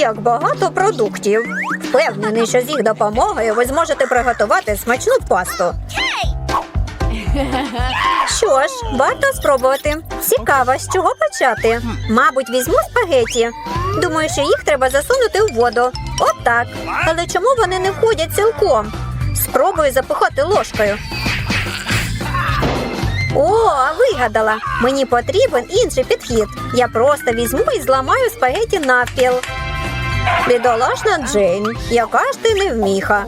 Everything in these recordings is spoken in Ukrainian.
Як багато продуктів. Впевнений, що з їх допомогою ви зможете приготувати смачну пасту. Що ж, варто спробувати. Цікаво, з чого почати. Мабуть, візьму спагеті. Думаю, що їх треба засунути у воду. От. Але чому вони не входять цілком? Спробую запихати ложкою. О, вигадала. Мені потрібен інший підхід. Я просто візьму і зламаю спагеті навпіл. Бідолашна Джейн, яка ж ти невміха.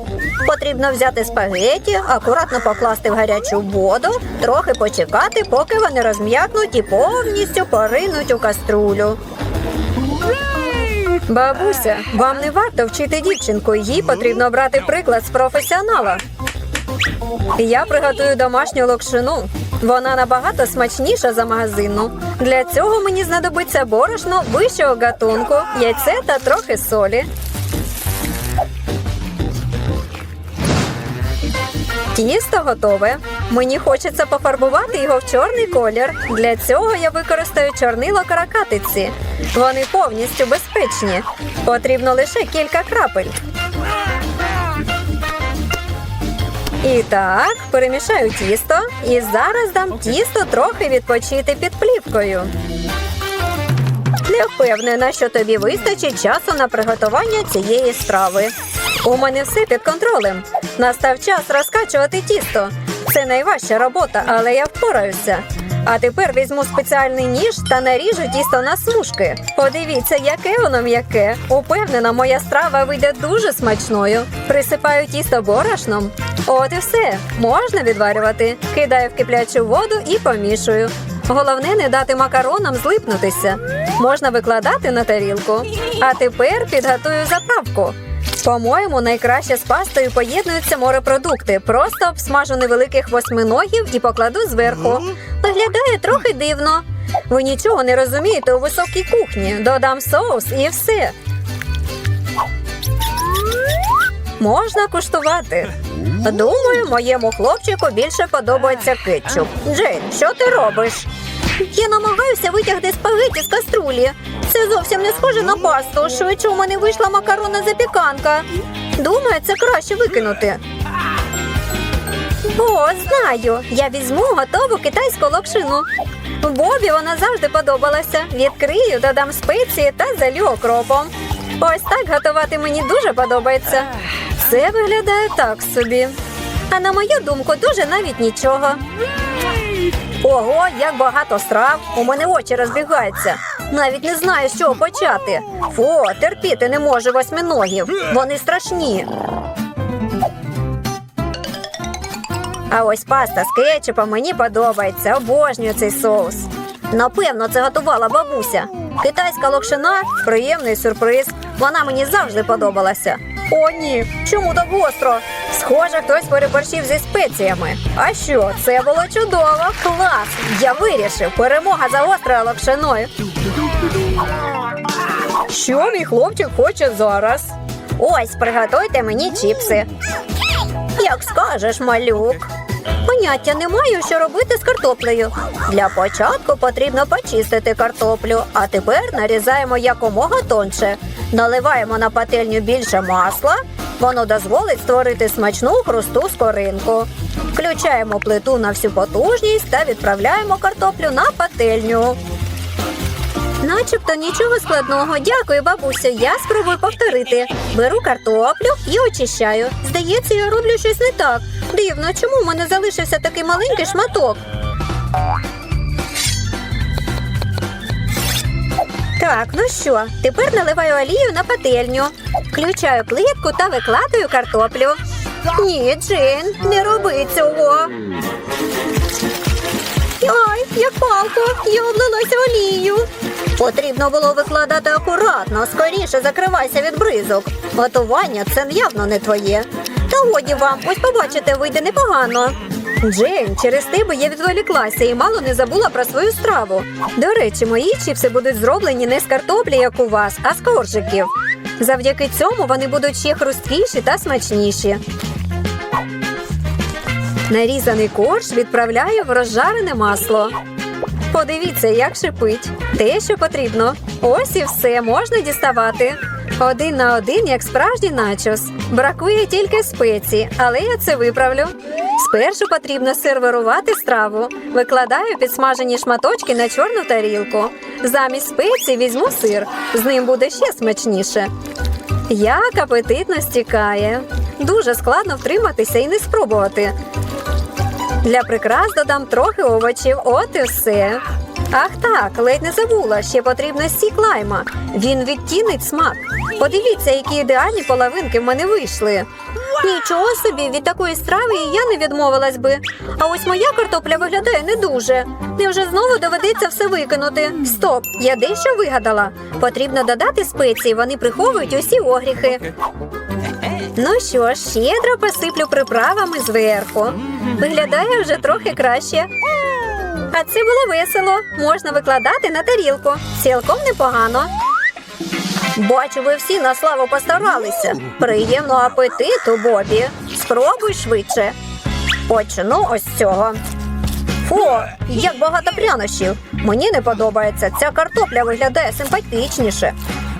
Потрібно взяти спагеті, акуратно покласти в гарячу воду, трохи почекати, поки вони розм'якнуть і повністю поринуть у каструлю. Бабуся, вам не варто вчити дівчинку, їй потрібно брати приклад з професіонала. Я приготую домашню локшину. Вона набагато смачніша за магазинну. Для цього мені знадобиться борошно вищого гатунку, яйце та трохи солі. Тісто готове. Мені хочеться пофарбувати його в чорний колір. Для цього я використаю чорнило каракатиці. Вони повністю безпечні. Потрібно лише кілька крапель. І так, перемішаю тісто і зараз дам тісто трохи відпочити під плівкою. Не впевнена, що тобі вистачить часу на приготування цієї страви. У мене все під контролем. Настав час розкачувати тісто. Це найважча робота, але я впораюся. А тепер візьму спеціальний ніж та наріжу тісто на смужки. Подивіться, яке воно м'яке. Упевнена, моя страва вийде дуже смачною. Присипаю тісто борошном. От і все. Можна відварювати. Кидаю в киплячу воду і помішую. Головне не дати макаронам злипнутися. Можна викладати на тарілку. А тепер підготую заправку. По-моєму, найкраще з пастою поєднуються морепродукти. Просто обсмажу невеликих восьминогів і покладу зверху. Виглядає трохи дивно. Ви нічого не розумієте у високій кухні. Додам соус і все. Можна куштувати. Думаю, моєму хлопчику більше подобається кетчуп. Джейн, що ти робиш? Я намагаюся витягти спагеті з каструлі. Це зовсім не схоже на пасту. Швидше у мене вийшла макаронна запіканка. Думаю, це краще викинути. О, знаю. Я візьму готову китайську локшину. Бобі вона завжди подобалася. Відкрию, додам спеції та залю окропом. Ось так готувати мені дуже подобається. Це виглядає так собі. А на мою думку, дуже навіть нічого. Ого, як багато страв. У мене очі розбігаються. Навіть не знаю, з чого почати. Фу, терпіти не можу восьминогів. Вони страшні. А ось паста з кетчупом мені подобається. Обожнюю цей соус. Напевно, це готувала бабуся. Китайська локшина приємний сюрприз. Вона мені завжди подобалася. О, ні, чому так гостро? Схоже, хтось переборщив зі спеціями. А що, це було чудово. Клас! Я вирішив. Перемога за гострою локшиною. Що мій хлопчик хоче зараз? Ось, приготуйте мені чіпси. Як скажеш, малюк. Поняття не маю, що робити з картоплею. Для початку потрібно почистити картоплю, а тепер нарізаємо якомога тонше. Наливаємо на пательню більше масла. Воно дозволить створити смачну хрусту скоринку. Включаємо плиту на всю потужність та відправляємо картоплю на пательню. Начебто нічого складного. Дякую, бабусю. Я спробую повторити. Беру картоплю і очищаю. Здається, я роблю щось не так. Дивно, чому в мене залишився такий маленький шматок? Так, ну що, тепер наливаю олію на пательню. Включаю плитку та викладаю картоплю. Ні, Джейн, не роби цього. Ай, як палко, я облилася олією. Потрібно було викладати акуратно, скоріше закривайся від бризок. Готування це явно не твоє. Та годі вам, ось побачите, вийде непогано. Джейн, через тебе я відволіклася і мало не забула про свою страву. До речі, мої чіпси будуть зроблені не з картоплі, як у вас, а з коржиків. Завдяки цьому вони будуть ще хрусткіші та смачніші. Нарізаний корж відправляю в розжарене масло. Подивіться, як шипить. Те, що потрібно. Ось і все можна діставати. Один на один, як справжній начос. Бракує тільки спеції, але я це виправлю. Спершу потрібно сервірувати страву. Викладаю підсмажені шматочки на чорну тарілку. Замість спецій візьму сир. З ним буде ще смачніше. Як апетитно стікає. Дуже складно втриматися і не спробувати. Для прикрас додам трохи овочів, от і все. Ах так, ледь не забула, ще потрібно сік лайма. Він відтінить смак. Подивіться, які ідеальні половинки в мене вийшли. Нічого собі, від такої страви я не відмовилась би. А ось моя картопля виглядає не дуже. Невже знову доведеться все викинути? Стоп, я дещо вигадала. Потрібно додати спеції, вони приховують усі огріхи. Ну що ж, щедро посиплю приправами зверху. Виглядає вже трохи краще. А це було весело. Можна викладати на тарілку. Цілком непогано. Бачу, ви всі на славу постаралися. Приємного апетиту, Бобі. Спробуй швидше. Почну ось цього. Фу, як багато прянощів. Мені не подобається. Ця картопля виглядає симпатичніше.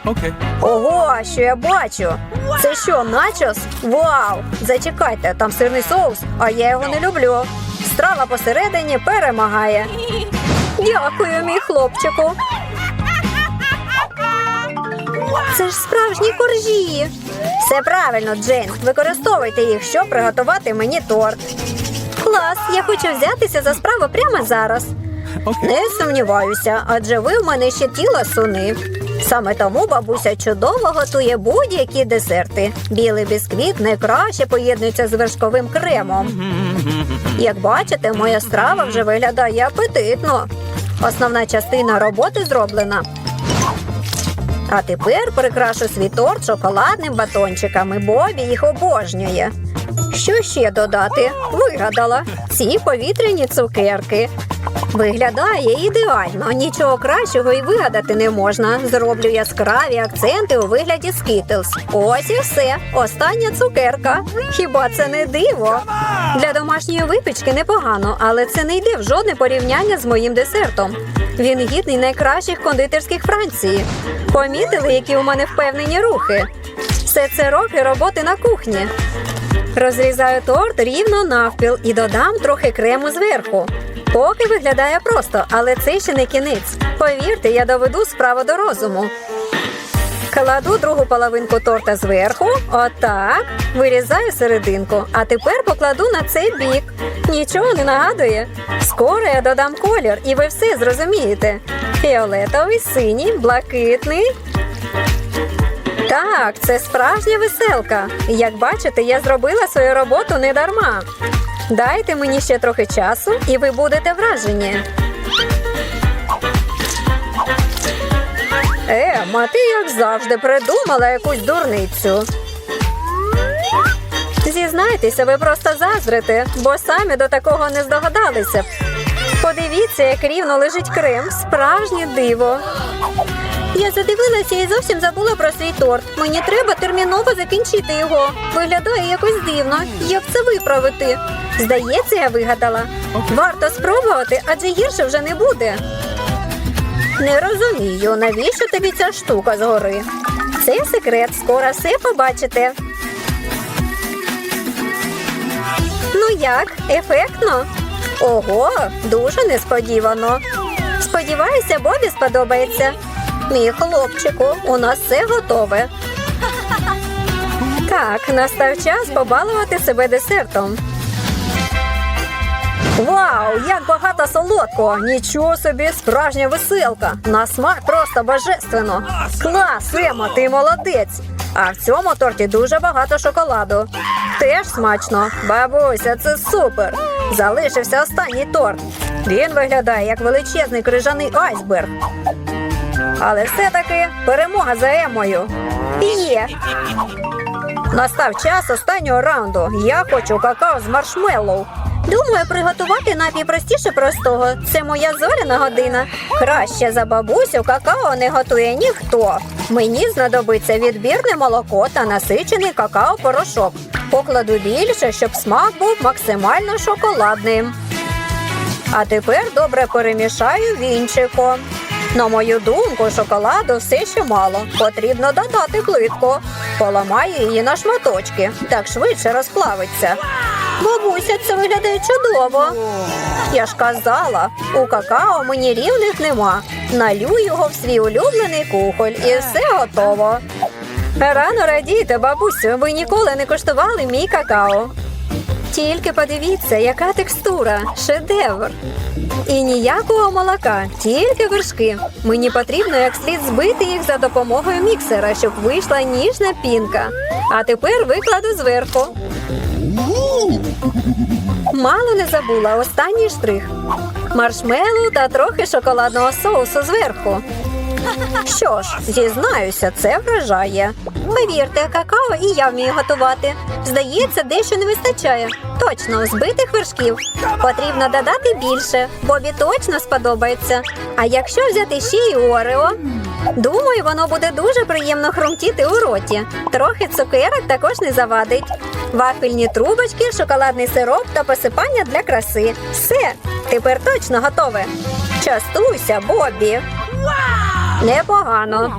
Okay. Ого, що я бачу? Це що, начос? Вау! Зачекайте, там сирний соус, а я його не люблю. Страва посередині перемагає. Дякую, мій хлопчику. Це ж справжні коржі. Все правильно, Джейн. Використовуйте їх, щоб приготувати мені торт. Клас, я хочу взятися за справу прямо зараз. Не сумніваюся, адже ви в мене ще тіла суни. Саме тому бабуся чудово готує будь-які десерти. Білий бісквіт найкраще поєднується з вершковим кремом. Як бачите, моя страва вже виглядає апетитно. Основна частина роботи зроблена. А тепер прикрашу свій торт шоколадним батончиками. Бобі їх обожнює. Що ще додати? Вигадала ці повітряні цукерки. Виглядає ідеально, нічого кращого і вигадати не можна. Зроблю яскраві акценти у вигляді скітлс. Ось і все. Остання цукерка. Хіба це не диво? Для домашньої випічки непогано, але це не йде в жодне порівняння з моїм десертом. Він гідний найкращих кондитерських Франції. Помітили, які у мене впевнені рухи. Все це роки роботи на кухні. Розрізаю торт рівно навпіл і додам трохи крему зверху. Поки виглядає просто, але це ще не кінець. Повірте, я доведу справу до розуму. Кладу другу половинку торта зверху, отак, вирізаю серединку, а тепер покладу на цей бік. Нічого не нагадує. Скоро я додам колір, і ви все зрозумієте. Фіолетовий, синій, блакитний. Так, це справжня веселка. Як бачите, я зробила свою роботу не дарма. Дайте мені ще трохи часу, і ви будете вражені. Ема, ти як завжди придумала якусь дурницю. Зізнайтеся, ви просто заздрите, бо самі до такого не здогадалися. Подивіться, як рівно лежить крем. Справжнє диво. Я задивилася і зовсім забула про свій торт. Мені треба терміново закінчити його. Виглядає якось дивно. Як це виправити? Здається, я вигадала. Варто спробувати, адже гірше вже не буде. Не розумію, навіщо тобі ця штука згори? Це секрет, скоро все побачите. Ну як, ефектно? Ого, дуже несподівано. Сподіваюся, Бобі сподобається. Мій хлопчику, у нас все готове. Так, настав час побалувати себе десертом. Вау, як багато солодкого! Нічого собі, справжня веселка. На смак просто божественно. Клас, Ема, ти молодець. А в цьому торті дуже багато шоколаду. Теж смачно. Бабуся, це супер. Залишився останній торт. Він виглядає як величезний крижаний айсберг. Але все-таки перемога за Емою. Є. Настав час останнього раунду. Я хочу какао з маршмеллоу. Думаю, приготувати напій простіше простого. Це моя зоряна година. Краще за бабусю какао не готує ніхто. Мені знадобиться відбірне молоко та насичений какао-порошок. Покладу більше, щоб смак був максимально шоколадним. А тепер добре перемішаю вінчиком. На мою думку, шоколаду все ще мало. Потрібно додати плитку. Поламаю її на шматочки, так швидше розплавиться. Бабуся, це виглядає чудово. Я ж казала, у какао мені рівних нема. Налю його в свій улюблений кухоль і все готово. Рано радійте, бабусю, ви ніколи не куштували мій какао. Тільки подивіться, яка текстура, шедевр. І ніякого молока, тільки вершки. Мені потрібно як слід збити їх за допомогою міксера, щоб вийшла ніжна пінка. А тепер викладу зверху. Мало не забула останній штрих. Маршмеллоу та трохи шоколадного соусу зверху. Що ж, зізнаюся, це вражає. Повірте, какао і я вмію готувати. Здається, дещо не вистачає. Точно, збитих вершків. Потрібно додати більше, Бобі точно сподобається. А якщо взяти ще й орео, думаю, воно буде дуже приємно хрумтіти у роті. Трохи цукерок також не завадить. Вафельні трубочки, шоколадний сироп та посипання для краси. Все, тепер точно готове. Частуйся, Бобі. Непогано.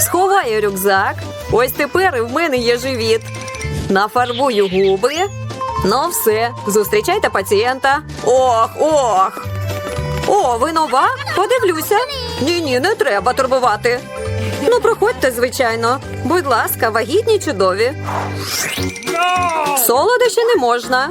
Сховаю рюкзак. Ось тепер і в мене є живіт. Нафарбую губи. Ну все, зустрічайте пацієнта. Ох, ох. О, ви нова? Подивлюся. Ні, ні, не треба турбувати. Ну, проходьте, звичайно. Будь ласка, вагітні чудові. Солодощі не можна.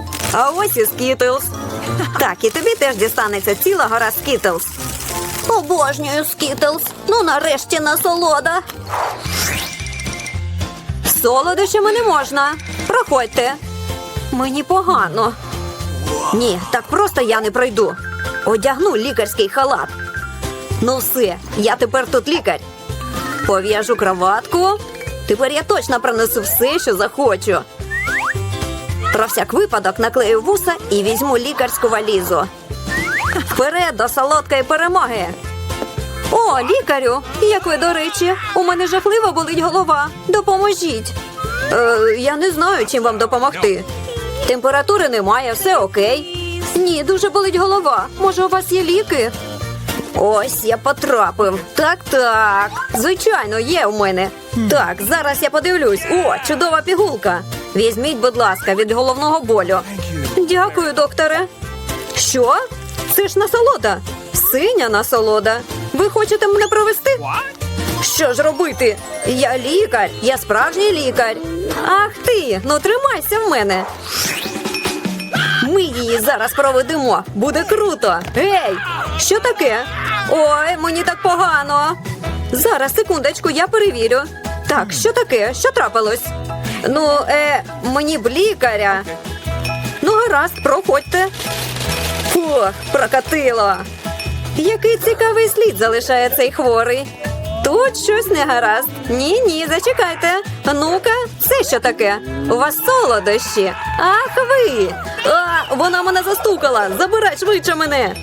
А ось і скітлз. Так, і тобі теж дістанеться ціла гора скітлз. Обожнюю скітлз. Ну нарешті насолода. Солодощами не можна. Проходьте. Мені погано. Ні, так просто я не пройду. Одягну лікарський халат. Ну все, я тепер тут лікар. Пов'яжу кроватку. Тепер я точно пронесу все, що захочу. Про всяк випадок наклею вуса і візьму лікарську валізу. Вперед до солодкої перемоги. О, лікарю! Як ви, до речі, у мене жахливо болить голова. Допоможіть. Е, я не знаю, чим вам допомогти. Температури немає, все окей. Ні, дуже болить голова. Може, у вас є ліки? Ось я потрапив. Так, так. Звичайно, є у мене. Так, зараз я подивлюсь. О, чудова пігулка. Візьміть, будь ласка, від головного болю. Дякую, докторе. Що? Це ж насолода. Синя насолода. Ви хочете мене провести? Що ж робити? Я лікар, я справжній лікар. Ах ти, ну тримайся в мене. Ми її зараз проведемо. Буде круто. Гей, що таке? Ой, мені так погано. Зараз, секундочку, я перевірю. Так, що таке? Що трапилось? Ну, е, мені б лікаря. Ну, гаразд, проходьте. Фух, прокатило. Який цікавий слід залишає цей хворий. Тут щось не гаразд. Ні, ні, зачекайте. Ну-ка, це що таке? У вас солодощі. Ах ви. А, вона мене застукала. Забирай швидше мене.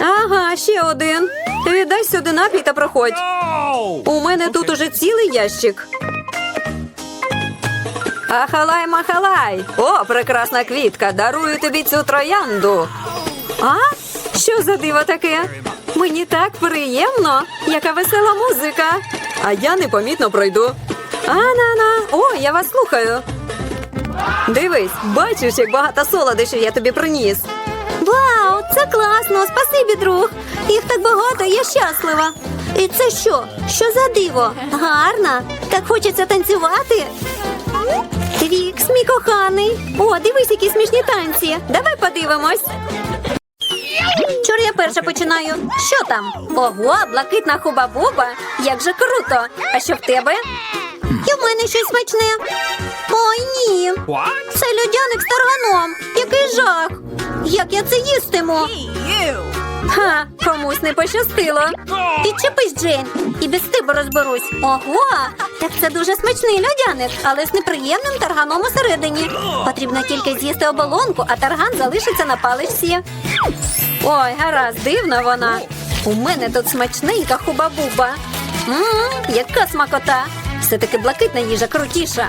Ага, ще один. Віддай сюди напій та проходь. У мене тут уже цілий ящик. Ахалай махалай! О, прекрасна квітка! Дарую тобі цю троянду. А? Що за диво таке? Мені так приємно, яка весела музика. А я непомітно пройду. Ана-на, о, я вас слухаю. Дивись, бачиш, як багато солодощів я тобі приніс. Вау, це класно! Спасибі, друг. Їх так багато, я щаслива. І це що? Що за диво? Гарно. Так хочеться танцювати. Твікс, мій коханий. О, дивись, які смішні танці. Давай подивимось. Чур я перша починаю. Що там? Ого, блакитна хуба-буба. Як же круто. А що в тебе? І в мене щось смачне. Ой, ні. Це людяник з тарганом. Який жах. Як я це їстиму? Ха, комусь не пощастило. Підчепись, Джейн, і без тебе розберусь. Ого, так це дуже смачний льодяник, але з неприємним тарганом усередині. Потрібно тільки з'їсти оболонку, а тарган залишиться на паличці. Ой, гаразд, дивна вона. У мене тут смачненька хуба-буба. Ммм, яка смакота. Все-таки блакитна їжа крутіша.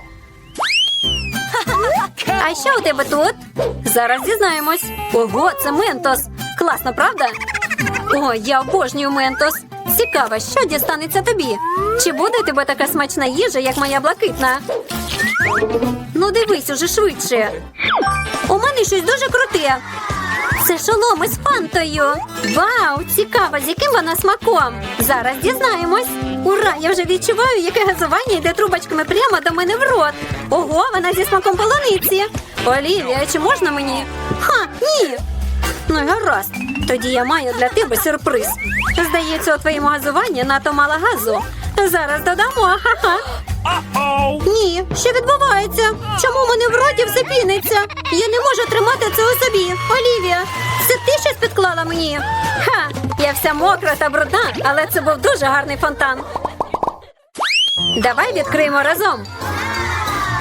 А що у тебе тут? Зараз дізнаємось. Ого, це ментос. Класно, правда? О, я обожнюю ментос. Цікаво, що дістанеться тобі? Чи буде у тебе така смачна їжа, як моя блакитна? Ну, дивись уже швидше. У мене щось дуже круте. Це шолом із фантою. Вау, цікаво, з яким вона смаком. Зараз дізнаємось. Ура! Я вже відчуваю, яке газування йде трубочками прямо до мене в рот. Ого, вона зі смаком полуниці. Олівія, чи можна мені? Ха, ні. Ну, гаразд. Тоді я маю для тебе сюрприз. Здається, у твоєму газуванні надто мало газу. Зараз додамо, ха-ха. Ні, що відбувається? Чому в мене в роті все піниться? Я не можу тримати це у собі. Олівія, це ти щось підклала мені? Ха, я вся мокра та брудна, але це був дуже гарний фонтан. Давай відкриємо разом.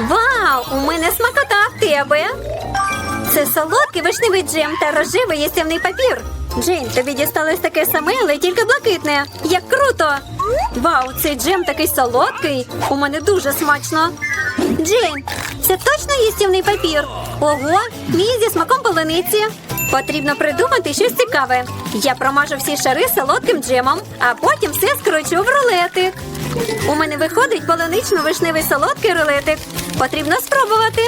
Вау, у мене смакота в тебе. Це солодкий вишневий джем та рожевий їстівний папір. Джейн, тобі дісталось таке саме, але тільки блакитне. Як круто! Вау, цей джем такий солодкий. У мене дуже смачно. Джейн, це точно їстівний папір? Ого, мій зі смаком полуниці. Потрібно придумати щось цікаве. Я промажу всі шари солодким джемом, а потім все скручу в рулетик. У мене виходить полунично-вишневий солодкий рулетик. Потрібно спробувати.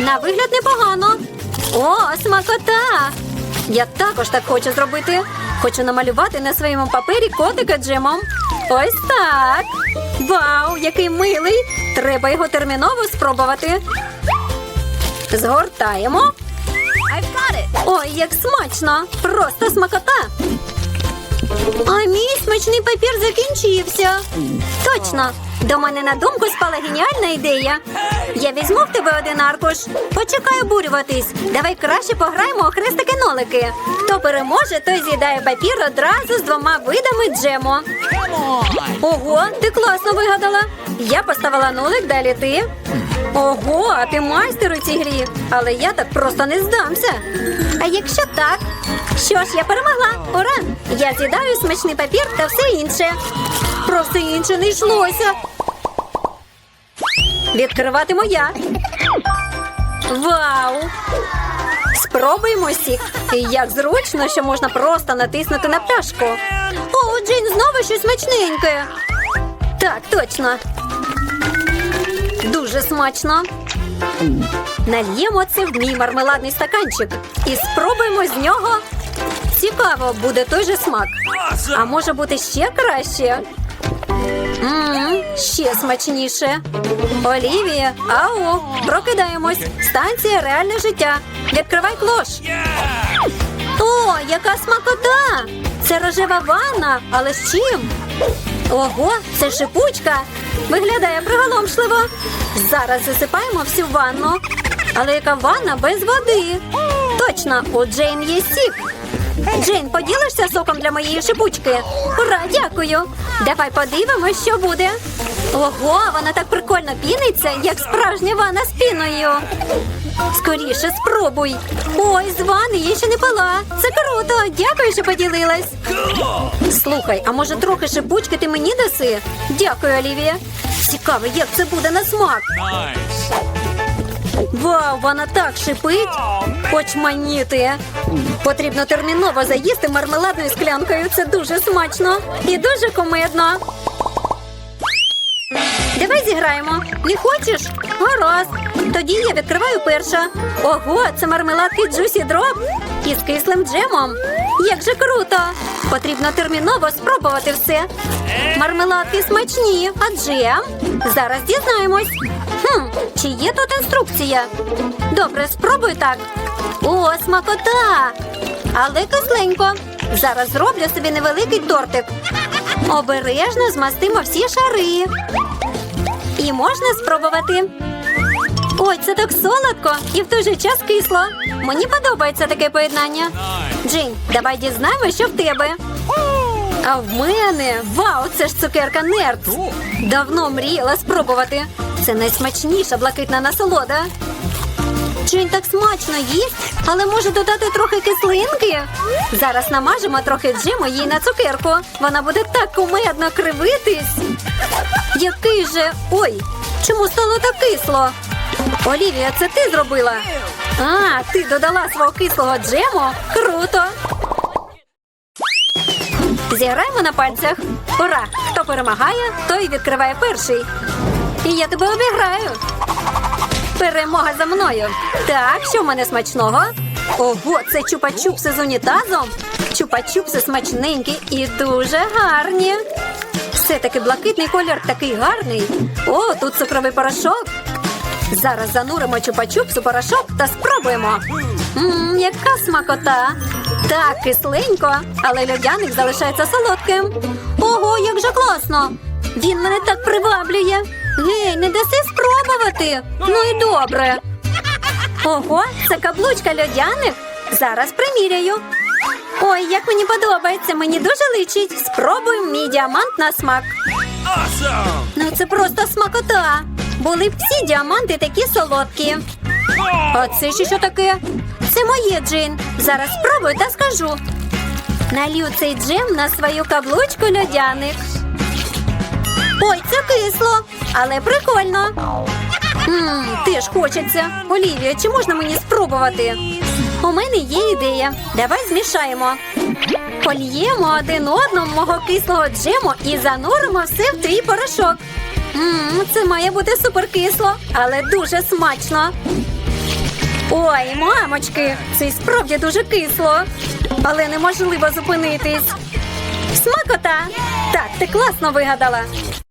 На вигляд непогано. О, смакота! Я також так хочу зробити. Хочу намалювати на своєму папері котика джемом. Ось так. Вау, який милий! Треба його терміново спробувати. Згортаємо. Ой, як смачно! Просто смакота. А мій смачний папір закінчився. Точно. До мене на думку спала геніальна ідея. Я візьму в тебе один аркуш. Почекай обурюватись. Давай краще пограємо у хрестики-нолики. Хто переможе, той з'їдає папір одразу з двома видами джему. Ого, ти класно вигадала. Я поставила нулик, далі ти. Ого, а ти майстер у цій грі. Але я так просто не здамся. А якщо так? Що ж, я перемогла. Ура! Я з'їдаю смачний папір та все інше. Про все інше не йшлося. Відкриватиму я. Вау! Спробуємо сік. Як зручно, що можна просто натиснути на пляшку. О, Джейн, знову щось смачненьке. Так, точно. Дуже смачно. Нальємо це в мій мармеладний стаканчик і спробуємо з нього. Цікаво, буде той же смак. А може бути ще краще? Ммм, ще смачніше. Олівія, ау, прокидаємось. Станція реальне життя. Відкривай клош. О, яка смакота! Це рожева ванна, але з чим? Ого, це шипучка. Виглядає приголомшливо. Зараз засипаємо всю ванну. Але яка ванна без води? Точно, у Джейн є сік. Джейн, поділишся соком для моєї шипучки? Ура, дякую. Давай подивимось, що буде. Ого, вона так прикольно піниться, як справжня ванна з піною. Скоріше спробуй. Ой, з ванни я ще не пила. Це круто. Дякую, що поділилась. Слухай, а може трохи шипучки ти мені даси? Дякую, Олівія. Цікаво, як це буде на смак. Вау, вона так шипить. Хоч маніти. Потрібно терміново заїсти мармеладною склянкою. Це дуже смачно і дуже комедно. Давай зіграємо. Не хочеш? Гаразд. Тоді я відкриваю перша. Ого, це мармеладки Juicy Drop із кислим джемом. Як же круто! Потрібно терміново спробувати все. Мармеладки смачні, а джем? Зараз дізнаємось. Хм, чи є тут інструкція? Добре, спробуй так. О, смакота! Але кисленько. Зараз зроблю собі невеликий тортик. Обережно змастимо всі шари. І можна спробувати. Ой, це так солодко і в той же час кисло. Мені подобається таке поєднання. Джин, давай дізнаємося, що в тебе. А в мене вау, це ж цукерка нерд. Давно мріяла спробувати. Це найсмачніша блакитна насолода. Джин так смачно їсть, але може додати трохи кислинки. Зараз намажемо трохи джиму їй на цукерку. Вона буде так кумедно кривитись. Який же. Ой, чому стало так кисло? Олівія, це ти зробила? А, ти додала свого кислого джему? Круто. Зіграємо на пальцях. Ура! Хто перемагає, той відкриває перший. І я тебе обіграю. Перемога за мною. Так, що в мене смачного? Ого, це чупа-чупси з унітазом. Чупа-чупси смачненькі і дуже гарні. Все-таки блакитний колір такий гарний. О, тут цукровий порошок. Зараз зануримо чупа-чупс порошок та спробуємо. Ммм, яка смакота. Так, кисленько, але льодяник залишається солодким. Ого, як же класно! Він мене так приваблює. Гей, не даси спробувати. Ну і добре. Ого, це каблучка льодяник. Зараз приміряю. Ой, як мені подобається, мені дуже личить. Спробуємо мій діамант на смак. Awesome! Ну це просто смакота. Були б всі діаманти такі солодкі. А це ще що таке? Це моє джин. Зараз спробую та скажу. Налью цей джем на свою каблучку льодяник. Ой, це кисло, але прикольно. Ммм, теж хочеться. Олівія, чи можна мені спробувати? У мене є ідея. Давай змішаємо. Польємо один одному мого кислого джему і зануримо все в твій порошок. Ммм, це має бути суперкисло, але дуже смачно. Ой, мамочки, це й справді дуже кисло. Але неможливо зупинитись. Смакота! Так, ти класно вигадала.